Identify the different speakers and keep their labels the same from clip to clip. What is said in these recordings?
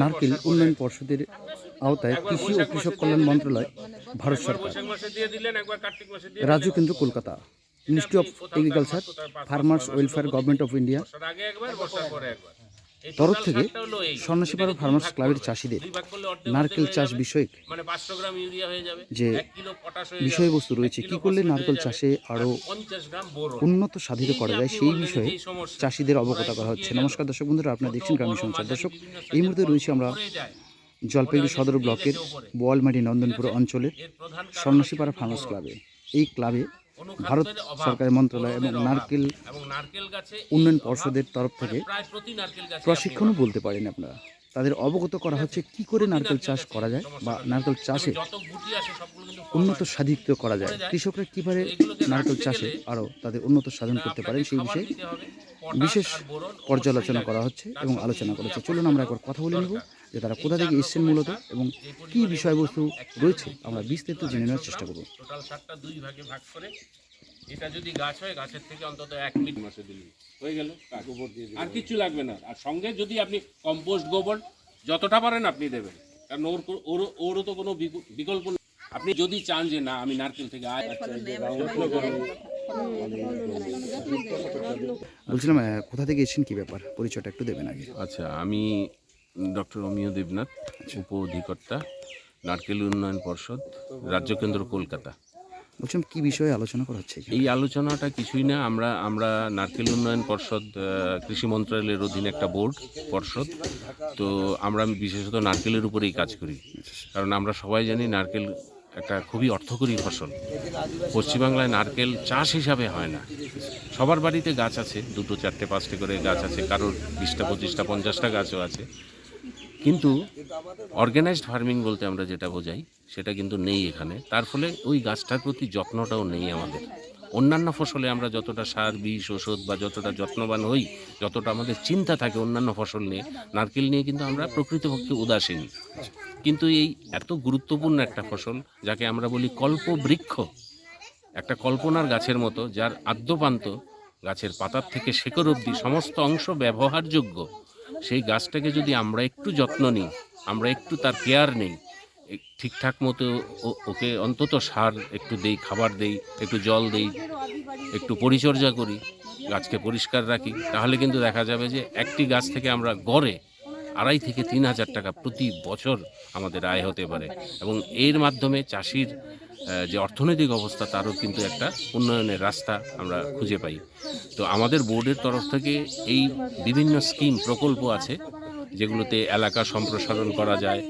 Speaker 1: নারকেল উন্নয়ন পর্ষদের আওতায় কৃষি ও কৃষক কল্যাণ মন্ত্রণালয় ভারত সরকার। রাজ্য কেন্দ্র Kolkata ministry of agriculture farmers welfare government of India. তরফ থেকে সন্ন্যাসীপাড়া ফার্মার্স ক্লাবের চাষিদের নারকেল চাষ বিষয়ক
Speaker 2: মানে
Speaker 1: যে বিষয়বস্তু রয়েছে কি করলে নারকেল চাষে আরও উন্নত সাধিত করা যায় সেই বিষয়ে চাষিদের অবগত করা হচ্ছে। নমস্কার দর্শক বন্ধুরা আপনারা দেখছেন গ্রামীণ সঞ্চার দর্শক। এই মুহূর্তে রয়েছে আমরা জলপাইগুড়ি সদর ব্লকের বোয়ালমারি নন্দনপুর অঞ্চলের সন্ন্যাসীপাড়া ফার্মার্স ক্লাবে। এই ক্লাবে ভারত সরকারের মন্ত্রণালয় এবং নারকেল উন্নয়ন পর্ষদের তরফ থেকে প্রশিক্ষণও বলতে পারেন আপনারা। তাদের অবগত করা হচ্ছে কি করে নারকেল চাষ করা যায় বা নারকেল চাষে উন্নত সাধিত করা যায়। কৃষকরা কীভাবে নারকেল চাষে আরও তাদের উন্নত সাধন করতে পারেন সেই বিষয়ে বিশেষ পর্যালোচনা করা হচ্ছে এবং আলোচনা করা হচ্ছে। চলুন আমরা একবার কথা বলে নেব। যে তারা কোথা থেকে এসছেন মূলত এবং কি বিষয়বস্তু রয়েছে আমরা বিস্তারিত জেনে নেওয়ার চেষ্টা করব।
Speaker 2: টোটাল সারটা দুই ভাগে ভাগ করে এটা যদি গাছ হয় গাছের থেকে অন্তত এক মিনিট মাসে দিলি। হয়ে গেল? গোবর দিয়ে আর কিছু লাগবে না। আর সঙ্গে যদি আপনি কম্পোস্ট গোবর যতটা পারেন আপনি দেবেন। কারণ ওর ওর ওরও তো কোনো বিকল্প নেই। আপনি যদি চান যে না আমি নারকেল থেকে আয় আচ্ছা,
Speaker 1: বলছিলাম কোথা থেকে এসেছেন কি ব্যাপার? পরিচয়টা একটু দেবেন আগে।
Speaker 2: আচ্ছা আমি ডক্টর অমিয় দেবনাথ উপ অধিকর্তা নারকেল উন্নয়ন পর্ষদ রাজ্য কেন্দ্র কলকাতা।
Speaker 1: বলছিলাম কি বিষয়ে আলোচনা করা হচ্ছে
Speaker 2: এই আলোচনাটা কিছুই না আমরা আমরা নারকেল উন্নয়ন পর্ষদ কৃষি মন্ত্রণালয়ের অধীনে একটা বোর্ড পর্ষদ। তো আমরা বিশেষত নারকেলের উপরেই কাজ করি। কারণ আমরা সবাই জানি নারকেল একটা খুবই অর্থকরী ফসল। পশ্চিমবাংলায় নারকেল চাষ হিসাবে হয় না। সবার বাড়িতে গাছ আছে দুটো চারটে পাঁচটে করে গাছ আছে। কারোর বিশটা পঁচিশটা পঞ্চাশটা গাছও আছে। কিন্তু অর্গানাইজড ফার্মিং বলতে আমরা যেটা বোঝাই, সেটা কিন্তু নেই এখানে। তার ফলে ওই গাছটার প্রতি যত্নটাও নেই আমাদের। অন্যান্য ফসলে আমরা যতটা সার, বিষ, ওষুধ বা যতটা যত্নবান হই, যতটা আমাদের চিন্তা থাকে অন্যান্য ফসল নিয়ে, নারকেল নিয়ে কিন্তু আমরা প্রকৃতপক্ষে উদাসীন। কিন্তু এই এত গুরুত্বপূর্ণ একটা ফসল, যাকে আমরা বলি কল্পবৃক্ষ, একটা কল্পনার গাছের মতো, যার আদ্যপান্ত গাছের পাতার থেকে শেকড় অবধি সমস্ত অংশ ব্যবহারযোগ্য সেই গাছটাকে যদি আমরা একটু যত্ন নিই, আমরা একটু তার কেয়ার নেই ঠিকঠাক মতো ওকে অন্তত সার একটু দেই, খাবার দেই, একটু জল দেই, একটু পরিচর্যা করি, গাছকে পরিষ্কার রাখি, তাহলে কিন্তু দেখা যাবে যে একটি গাছ থেকে আমরা গড়ে আড়াই থেকে তিন হাজার টাকা প্রতি বছর আমাদের আয় হতে পারে। এবং এর মাধ্যমে চাষির যে অর্থনৈতিক অবস্থা, তারও কিন্তু একটা উন্নয়নের রাস্তা আমরা খুঁজে পাই। তো আমাদের বোর্ডের তরফ থেকে এই বিভিন্ন স্কিম প্রকল্প আছে, যেগুলোতে এলাকা সম্প্রসারণ করা যায়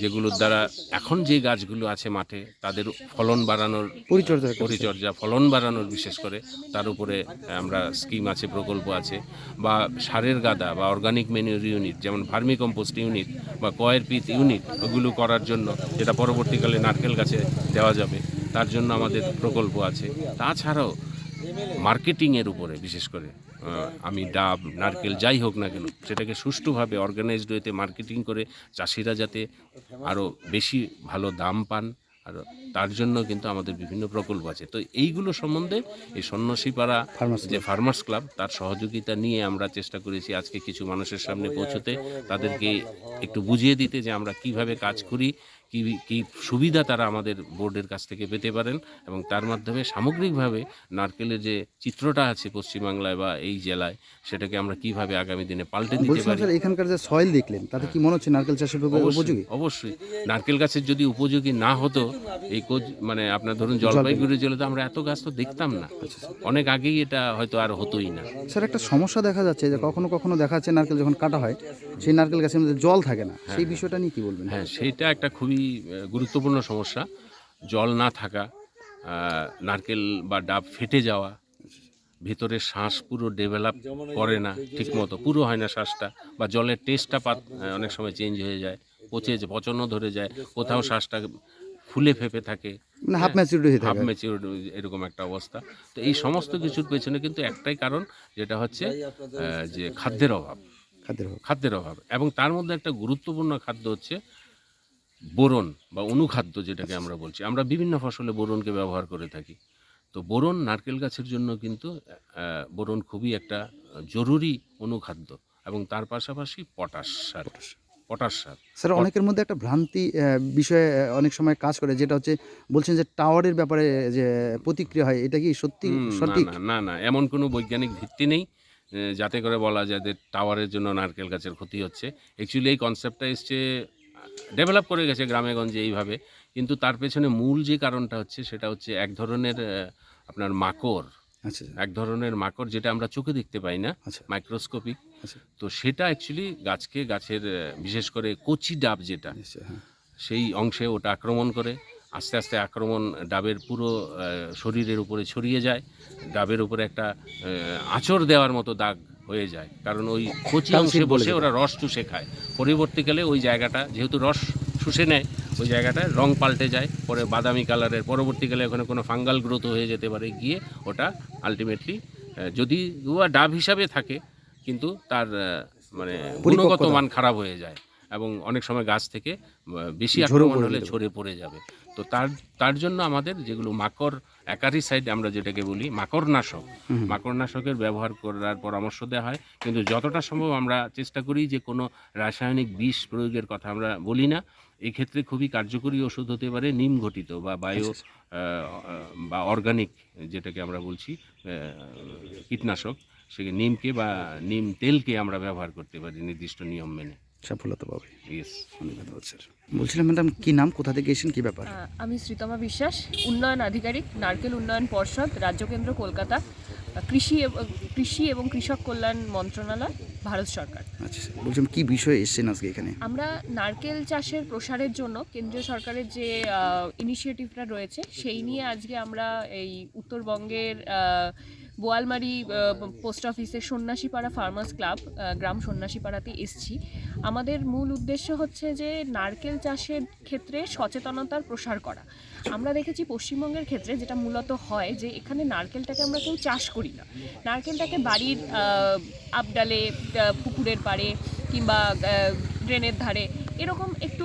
Speaker 2: যেগুলোর দ্বারা এখন যে গাছগুলো আছে মাঠে তাদের ফলন বাড়ানোর
Speaker 1: পরিচর্যা
Speaker 2: পরিচর্যা ফলন বাড়ানোর বিশেষ করে তার উপরে আমরা স্কিম আছে প্রকল্প আছে বা সারের গাদা বা অর্গানিক মেনিউর ইউনিট যেমন ভার্মি কম্পোস্ট ইউনিট বা কয়ের পিত ইউনিট ওগুলো করার জন্য যেটা পরবর্তীকালে নারকেল গাছে দেওয়া যাবে তার জন্য আমাদের প্রকল্প আছে। তাছাড়াও মার্কেটিংয়ের উপরে বিশেষ করে আমি ডাব, নারকেল যাই হোক না কেন, সেটাকে সুষ্ঠুভাবে অর্গানাইজড ওয়েতে মার্কেটিং করে চাষিরা যাতে আরও বেশি ভালো দাম পান, আর তার জন্য কিন্তু আমাদের বিভিন্ন প্রকল্প আছে। তো এইগুলো সম্বন্ধে এই সন্ন্যাসীপাড়া যে ফার্মার্স ক্লাব তার সহযোগিতা নিয়ে আমরা চেষ্টা করেছি আজকে কিছু মানুষের সামনে পৌঁছতে। তাদেরকে একটু বুঝিয়ে দিতে যে আমরা কীভাবে কাজ করি কি কি সুবিধা তারা আমাদের বোর্ডের কাছ থেকে পেতে পারেন এবং তার মাধ্যমে সামগ্রিকভাবে নারকেলের যে চিত্রটা আছে পশ্চিমবাংলায় বা এই জেলায় সেটাকে আমরা কীভাবে আগামী দিনে পাল্টে দিতে পারি।
Speaker 1: এখানকার যে সয়েল দেখলেন তাতে কি মনে হচ্ছে নারকেল চাষের উপযোগী?
Speaker 2: অবশ্যই। নারকেল গাছের যদি উপযোগী না হতো এই কোচ মানে আপনার ধরুন জলপাইগুড়ি জেলাতে আমরা এত গাছ তো দেখতাম না। অনেক আগেই এটা হয়তো আর হতোই না।
Speaker 1: স্যার একটা সমস্যা দেখা যাচ্ছে যে কখনো কখনো দেখা যাচ্ছে নারকেল যখন কাটা হয় সেই নারকেল গাছের মধ্যে জল থাকে না। সেই বিষয়টা নিয়ে কি বলবেন?
Speaker 2: হ্যাঁ সেটা একটা খুবই গুরুত্বপূর্ণ সমস্যা। জল না থাকা নারকেল বা ডাব ফেটে যাওয়া ভেতরে শ্বাস পুরো ডেভেলপ করে না ঠিকমতো। পুরো হয় না শ্বাসটা বা জলের টেস্টটা পাত অনেক সময় চেঞ্জ হয়ে যায় পচে যে- পচনও ধরে যায়। কোথাও শ্বাসটা ফুলে ফেপে থাকে
Speaker 1: হাফ ম্যাচুরিটি হয়ে?
Speaker 2: হাফ
Speaker 1: থাকে।
Speaker 2: ম্যাচিউর এরকম একটা অবস্থা। তো এই সমস্ত কিছুর পেছনে কিন্তু একটাই কারণ যেটা হচ্ছে যে খাদ্যের অভাব।
Speaker 1: খাদ্যের অভাব।
Speaker 2: খাদ্যের অভাব। এবং তার মধ্যে একটা গুরুত্বপূর্ণ খাদ্য হচ্ছে বোরন বা অনুখাদ্য যেটাকে আমরা বলছি। আমরা বিভিন্ন ফসলে বোরনকে ব্যবহার করে থাকি। তো বোরন নারকেল গাছের জন্য কিন্তু বোরন খুবই একটা জরুরি অনুখাদ্য। এবং তার পাশাপাশি পটাশ সার। পটাশ সার।
Speaker 1: স্যার অনেকের মধ্যে একটা ভ্রান্তি বিষয়ে অনেক সময় কাজ করে যেটা হচ্ছে বলছেন যে টাওয়ারের ব্যাপারে যে প্রতিক্রিয়া হয় এটা কি সত্যি সঠিক?
Speaker 2: না না না এমন কোনো বৈজ্ঞানিক ভিত্তি নেই যাতে করে বলা যায় যে টাওয়ারের জন্য নারকেল গাছের ক্ষতি হচ্ছে। অ্যাকচুয়ালি এই কনসেপ্টটা এসছে ডেভেলপ করে গেছে গ্রামেগঞ্জে এইভাবে কিন্তু তার পেছনে মূল যে কারণটা হচ্ছে সেটা হচ্ছে এক ধরনের আপনার মাকড়।
Speaker 1: আচ্ছা
Speaker 2: এক ধরনের মাকড় যেটা আমরা চোখে দেখতে পাই না
Speaker 1: আচ্ছা।
Speaker 2: মাইক্রোস্কোপিক
Speaker 1: আচ্ছা।
Speaker 2: তো সেটা অ্যাকচুয়ালি গাছকে গাছের বিশেষ করে কচি ডাব যেটা
Speaker 1: হ্যাঁ।
Speaker 2: সেই অংশে ওটা আক্রমণ করে। আস্তে আস্তে আক্রমণ ডাবের পুরো শরীরের উপরে ছড়িয়ে যায়। ডাবের উপরে একটা আঁচড় দেওয়ার মতো দাগ হয়ে যায়। কারণ ওই কচি অংশে বসে ওরা রস চুষে খায়। পরবর্তীকালে ওই জায়গাটা যেহেতু রস শুষে নেয় ওই জায়গাটা রং পাল্টে যায় পরে বাদামি কালারের পরবর্তীকালে ওখানে কোনো ফাঙ্গাল গ্রোথ হয়ে যেতে পারে গিয়ে ওটা আলটিমেটলি যদি গুয়া ডাব হিসাবে থাকে কিন্তু তার মানে গুণগত মান খারাপ হয়ে যায় এবং অনেক সময় গাছ থেকে বেশি আক্রমণ হলে ঝরে পড়ে যাবে। তো তার তার জন্য আমাদের যেগুলো মাকড় অ্যাকারিসাইড আমরা যেটাকে বলি মাকড়নাশক। মাকড়নাশকের ব্যবহার করার পরামর্শ দেওয়া হয়। কিন্তু যতটা সম্ভব আমরা চেষ্টা করি যে কোনো রাসায়নিক বিষ প্রয়োগের কথা আমরা বলি না। এক্ষেত্রে খুবই কার্যকরী ওষুধ হতে পারে নিম ঘটিত বা বায়ো
Speaker 1: আচ্ছা,
Speaker 2: বা অর্গানিক যেটাকে আমরা বলছি কীটনাশক। সে নিমকে বা নিম তেলকে আমরা ব্যবহার করতে পারি নির্দিষ্ট নিয়ম মেনে।
Speaker 1: সফলতা পাবে।
Speaker 2: ইয়েস
Speaker 1: অনেক ধন্যবাদ স্যার। বলছিলাম ম্যাডাম কি নাম কোথা থেকে এসেছেন কি ব্যাপার?
Speaker 3: আমি শ্রীতমা বিশ্বাস উন্নয়ন আধিকারিক নারকেল উন্নয়ন পর্ষদ রাজ্য কেন্দ্র কলকাতা। কৃষি এবং কৃষি এবং কৃষক কল্যাণ মন্ত্রণালয় ভারত সরকার।
Speaker 1: আচ্ছা স্যার। বলছিলাম কি বিষয়ে এসেছেন আজকে এখানে?
Speaker 3: আমরা নারকেল চাষের প্রসারের জন্য কেন্দ্রীয় সরকারের যে ইনিশিয়েটিভটা রয়েছে সেই নিয়ে আজকে আমরা এই উত্তরবঙ্গের আহ, বোয়ালমারি পোস্ট অফিসের সন্ন্যাসীপাড়া ফার্মার্স ক্লাব গ্রাম সন্ন্যাসীপাড়াতে এসছি। আমাদের মূল উদ্দেশ্য হচ্ছে যে নারকেল চাষের ক্ষেত্রে সচেতনতার প্রসার করা। আমরা দেখেছি পশ্চিমবঙ্গের ক্ষেত্রে যেটা মূলত হয় যে এখানে নারকেলটাকে আমরা কেউ চাষ করি না। নারকেলটাকে বাড়ির আহ, আপডালে পুকুরের পাড়ে কিংবা ড্রেনের ধারে এরকম একটু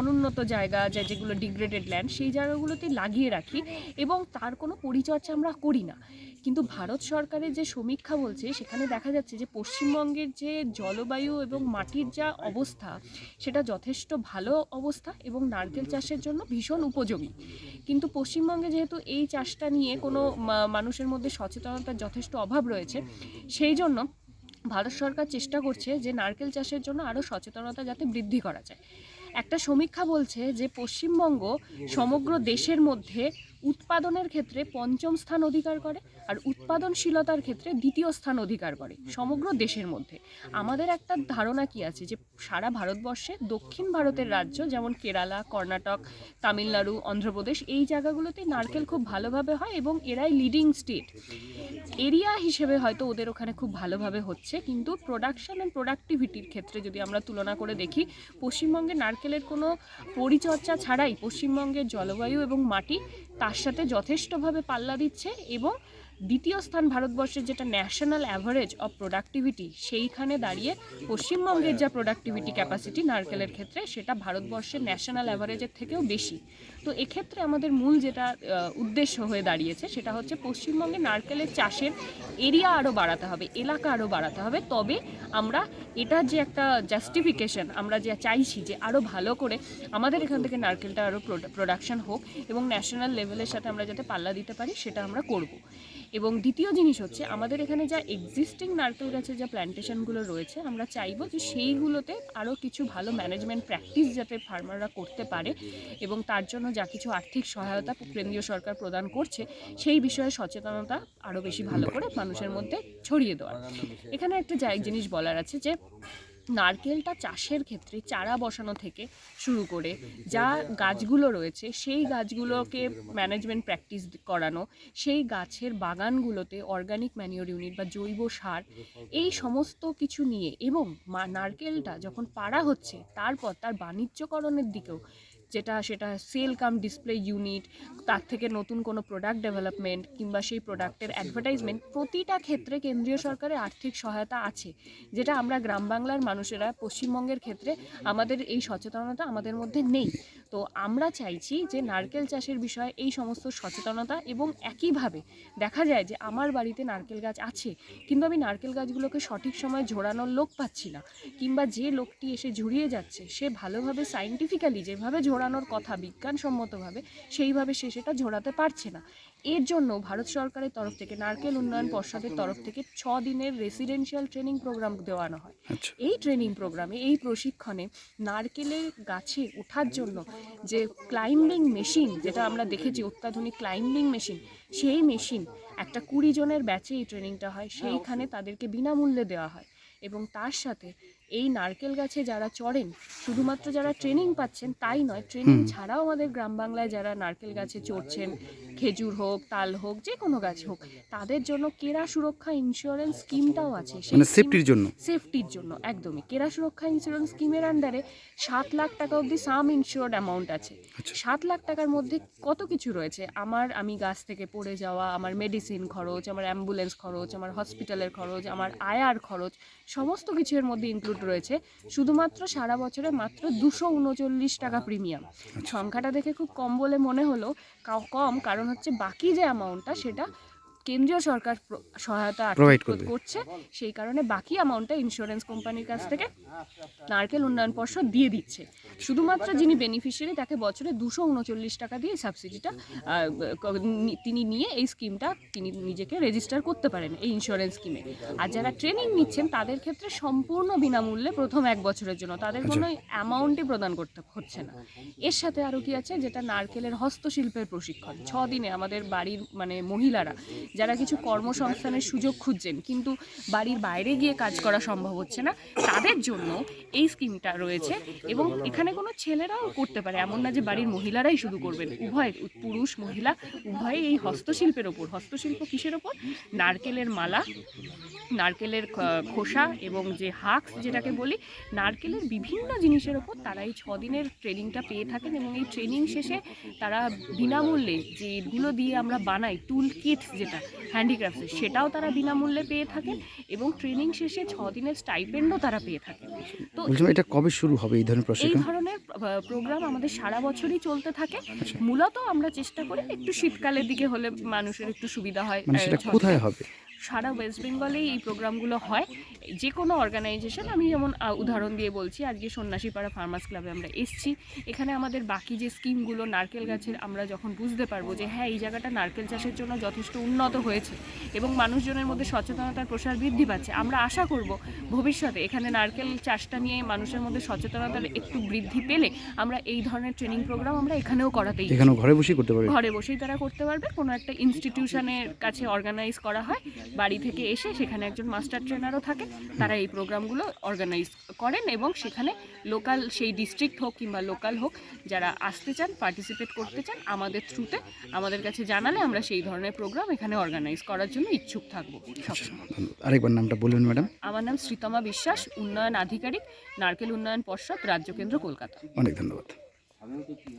Speaker 3: অনুন্নত জায়গা যে যেগুলো ডিগ্রেডেড ল্যান্ড সেই জায়গাগুলোতে লাগিয়ে রাখি এবং তার কোনো পরিচর্যা আমরা করি না। কিন্তু ভারত সরকারের যে সমীক্ষা বলছে, সেখানে দেখা যাচ্ছে যে পশ্চিমবঙ্গের যে জলবায়ু এবং মাটির যা অবস্থা, সেটা যথেষ্ট ভালো অবস্থা এবং নারকেল চাষের জন্য ভীষণ উপযোগী। কিন্তু পশ্চিমবঙ্গে যেহেতু এই চাষটা নিয়ে কোনো মানুষের মধ্যে সচেতনতার যথেষ্ট অভাব রয়েছে, সেই জন্য ভারত সরকার চেষ্টা করছে যে নারকেল চাষের জন্য আরও সচেতনতা যাতে বৃদ্ধি করা যায়। একটা সমীক্ষা বলছে যে পশ্চিমবঙ্গ সমগ্র দেশের মধ্যে উৎপাদনের ক্ষেত্রে পঞ্চম স্থান অধিকার করে আর উৎপাদনশীলতার ক্ষেত্রে দ্বিতীয় স্থান অধিকার করে সমগ্র দেশের মধ্যে। আমাদের একটা ধারণা কি আছে যে সারা ভারতবর্ষে, দক্ষিণ ভারতের রাজ্য যেমন কেরালা, কর্ণাটক, তামিলনাড়ু, অন্ধ্রপ্রদেশ, এই জায়গাগুলোতে নারকেল খুব ভালোভাবে হয় এবং এরাই লিডিং স্টেট এরিয়া হিসেবে হয়তো ওদের ওখানে খুব ভালোভাবে হচ্ছে, কিন্তু প্রোডাকশন অ্যান্ড প্রোডাক্টিভিটির ক্ষেত্রে যদি আমরা তুলনা করে দেখি, পশ্চিমবঙ্গে নারকেলের কোনো পরিচর্যা ছাড়াই পশ্চিমবঙ্গের জলবায়ু এবং মাটি তার সাথে যথেষ্টভাবে পাল্লা দিচ্ছে এবং দ্বিতীয় স্থান ভারতবর্ষের যেটা ন্যাশনাল অ্যাভারেজ অফ প্রোডাক্টিভিটি সেইখানে দাঁড়িয়ে পশ্চিমবঙ্গের যা প্রোডাক্টিভিটি ক্যাপাসিটি নারকেলের ক্ষেত্রে, সেটা ভারতবর্ষের ন্যাশনাল অ্যাভারেজের থেকেও বেশি। তো এক্ষেত্রে আমাদের মূল যেটা উদ্দেশ্য হয়ে দাঁড়িয়েছে সেটা হচ্ছে পশ্চিমবঙ্গে নারকেলের চাষের এরিয়া আরও বাড়াতে হবে, এলাকা আরও বাড়াতে হবে। তবে আমরা এটার যে একটা জাস্টিফিকেশন আমরা যে চাইছি যে আরও ভালো করে আমাদের এখান থেকে নারকেলটা আরও প্রোডাকশন হোক এবং ন্যাশনাল লেভেলের সাথে আমরা যাতে পাল্লা দিতে পারি সেটা আমরা করব। এবং দ্বিতীয় জিনিস হচ্ছে আমাদের এখানে যা এক্সিস্টিং নারকেল গাছের যা প্ল্যান্টেশনগুলো রয়েছে, আমরা চাইব যে সেইগুলোতে আরও কিছু ভালো ম্যানেজমেন্ট প্র্যাকটিস যাতে ফার্মাররা করতে পারে এবং তার জন্য যা কিছু আর্থিক সহায়তা কেন্দ্রীয় সরকার প্রদান করছে, সেই বিষয়ে সচেতনতা আরও বেশি ভালো করে মানুষের মধ্যে ছড়িয়ে দেওয়ার। এখানে একটা যা, জিনিস বলার আছে যে, নারকেলটা চাষের ক্ষেত্রে চারা বসানো থেকে শুরু করে যা গাছগুলো রয়েছে, সেই গাছগুলোকে ম্যানেজমেন্ট প্র্যাকটিস করানো, সেই গাছের বাগানগুলোতে অর্গানিক ম্যানিওর ইউনিট বা জৈব সার, এই সমস্ত কিছু নিয়ে এবং নারকেলটা যখন পাড়া হচ্ছে, তারপর তার বাণিজ্যকরণের দিকেও যেটা সেটা সেল কাম ডিসপ্লে ইউনিট তার থেকে নতুন কোনো প্রোডাক্ট ডেভেলপমেন্ট কিংবা সেই প্রোডাক্টের অ্যাডভার্টাইজমেন্ট প্রতিটা ক্ষেত্রে কেন্দ্রীয় সরকারের আর্থিক সহায়তা আছে। যেটা আমরা গ্রাম বাংলার মানুষেরা পশ্চিমবঙ্গের ক্ষেত্রে আমাদের এই সচেতনতা আমাদের মধ্যে নেই। তো আমরা চাইছি যে নারকেল চাষের বিষয়ে এই সমস্ত সচেতনতা এবং একইভাবে দেখা যায় যে আমার বাড়িতে নারকেল গাছ আছে, কিন্তু আমি নারকেল গাছগুলোকে সঠিক সময় ঝোড়ানোর লোক পাচ্ছি না কিংবা যে লোকটি এসে ঝুড়িয়ে যাচ্ছে, সে ভালোভাবে সাইন্টিফিক্যালি যেভাবে ঝোড়ানোর কথা বিজ্ঞানসম্মতভাবে সেইভাবে সে সেটা ঝোড়াতে পারছে না। এর জন্য ভারত সরকারের তরফ থেকে নারকেল উন্নয়ন পর্ষদের তরফ থেকে ছ দিনের রেসিডেন্সিয়াল ট্রেনিং প্রোগ্রাম দেওয়ানো হয়।
Speaker 1: আচ্ছা।
Speaker 3: এই ট্রেনিং প্রোগ্রামে এই প্রশিক্ষণে নারকেলের গাছে ওঠার জন্য যে ক্লাইম্বিং মেশিন যেটা আমরা দেখেছি অত্যাধুনিক ক্লাইম্বিং মেশিন সেই মেশিন একটা কুড়ি জনের ব্যাচে এই ট্রেনিংটা হয়। সেইখানে তাদেরকে বিনামূল্যে দেওয়া হয় এবং তার সাথে এই নারকেল গাছে যারা চড়েন শুধুমাত্র যারা ট্রেনিং পাচ্ছেন তাই নয় ট্রেনিং ছাড়াও আমাদের গ্রাম বাংলায় যারা নারকেল গাছে চড়ছেন খেজুর হোক তাল হোক যে কোনো গাছ হোক তাদের জন্য কেরা সুরক্ষা ইন্স্যুরেন্স স্কিমটাও আছে।
Speaker 1: মানে সেফটির জন্য?
Speaker 3: সেফটির জন্য একদমই। কেরা সুরক্ষা ইন্স্যুরেন্স স্কিমের আন্ডারে সাত লাখ টাকা অবধি সাম ইনশিওর্ড অ্যামাউন্ট আছে।
Speaker 1: আচ্ছা।
Speaker 3: সাত লাখ টাকার মধ্যে কত কিছু রয়েছে? আমার আমি গাছ থেকে পড়ে যাওয়া আমার মেডিসিন খরচ আমার অ্যাম্বুলেন্স খরচ আমার হসপিটালের খরচ আমার আয়ার খরচ সমস্ত কিছু এর মধ্যে ইনক্লুড রয়েছে। শুধুমাত্র সারা বছরে মাত্র দুশো উনচল্লিশ টাকা প্রিমিয়াম সংখ্যাটা দেখে খুব কম বলে মনে হলো কম কারণ হচ্ছে বাকি যে অ্যামাউন্টটা সেটা কেন্দ্রীয় সরকার সহায়তা
Speaker 1: করবে।
Speaker 3: করছে সেই কারণে বাকি অ্যামাউন্টটা ইন্স্যুরেন্স কোম্পানির কাছ থেকে নারকেল উন্নয়ন পর্ষদ দিয়ে দিচ্ছে। শুধুমাত্র যিনি বেনিফিশিয়ারি তাকে বছরে দুশো উনচল্লিশ টাকা দিয়ে সাবসিডিটা তিনি নিয়ে এই স্কিমটা তিনি নিজেকে রেজিস্টার করতে পারেন এই ইন্স্যুরেন্স স্কিমে আর যারা ট্রেনিং নিচ্ছেন তাদের ক্ষেত্রে সম্পূর্ণ বিনামূল্যে প্রথম এক বছরের জন্য তাদের কোনো অ্যামাউন্টই প্রদান করতে হচ্ছে না। এর সাথে আরও কি আছে? যেটা নারকেলের হস্তশিল্পের প্রশিক্ষণ। ছ দিনে আমাদের বাড়ির মানে মহিলারা যারা কিছু কর্মসংস্থানের সুযোগ খুঁজছেন, কিন্তু বাড়ির বাইরে গিয়ে কাজ করা সম্ভব হচ্ছে না, তাদের জন্য এই স্কিমটা রয়েছে এবং এখানে কোনো ছেলেরাও করতে পারে, এমন না যে বাড়ির মহিলারাই শুধু করবেন। উভয় পুরুষ, মহিলা, উভয়ে এই হস্তশিল্পের ওপর। হস্তশিল্প কিসের ওপর? নারকেলের মালা, নারকেলের খোসা এবং যে হাক্স যেটাকে বলি, নারকেলের বিভিন্ন জিনিসের ওপর তারা এই ছদিনের ট্রেনিংটা পেয়ে থাকেন এবং এই ট্রেনিং শেষে তারা বিনামূল্যে যেগুলো দিয়ে আমরা বানাই, টুল কিট যেটা হ্যান্ডিক্রাফটসের সেটাও তারা বিনামূল্যে পেয়ে থাকেন এবং ট্রেনিং শেষে ছ দিনের স্টাইপেন্ডও তারা পেয়ে থাকেন। তো
Speaker 1: এটা কবে শুরু হবে এই ধরনের
Speaker 3: এই ধরনের প্রোগ্রাম আমাদের সারা বছরই চলতে থাকে। মূলত আমরা চেষ্টা করি একটু শীতকালের দিকে হলে মানুষের একটু সুবিধা হয়
Speaker 1: মানে সেটা কোথায় হবে?
Speaker 3: সারা ওয়েস্ট বেঙ্গলেই এই প্রোগ্রামগুলো হয়। যে কোনো অর্গানাইজেশন আমি যেমন উদাহরণ দিয়ে বলছি আজকে সন্ন্যাসীপাড়া ফার্মার্স ক্লাবে আমরা এসছি। এখানে আমাদের বাকি যে স্কিমগুলো নারকেল গাছের আমরা যখন বুঝতে পারব যে হ্যাঁ এই জায়গাটা নারকেল চাষের জন্য যথেষ্ট উন্নত হয়েছে এবং মানুষজনের মধ্যে সচেতনতার প্রসার বৃদ্ধি পাচ্ছে আমরা আশা করব ভবিষ্যতে এখানে নারকেল চাষটা নিয়ে মানুষের মধ্যে সচেতনতার একটু বৃদ্ধি পেলে আমরা এই ধরনের ট্রেনিং প্রোগ্রাম আমরা এখানেও করাতেই
Speaker 1: এখানেও ঘরে বসেই করতে পারবে?
Speaker 3: ঘরে বসেই তারা করতে পারবে। কোনো একটা ইনস্টিটিউশনের কাছে অর্গানাইজ করা হয় বাড়ি থেকে এসে সেখানে একজন মাস্টার ট্রেনারও থাকে। তারা এই প্রোগ্রামগুলো অর্গানাইজ করেন এবং সেখানে লোকাল সেই ডিস্ট্রিক্ট হোক কিংবা লোকাল হোক যারা আসতে চান পার্টিসিপেট করতে চান আমাদের থ্রুতে আমাদের কাছে জানালে আমরা সেই ধরনের প্রোগ্রাম এখানে অর্গানাইজ করার জন্য ইচ্ছুক থাকব। সবসময়
Speaker 1: আরেকবার নামটা বলবেন ম্যাডাম।
Speaker 3: আমার নাম শ্রীতমা বিশ্বাস উন্নয়ন আধিকারিক নারকেল উন্নয়ন পর্ষদ রাজ্য কেন্দ্র কলকাতা।
Speaker 1: অনেক ধন্যবাদ।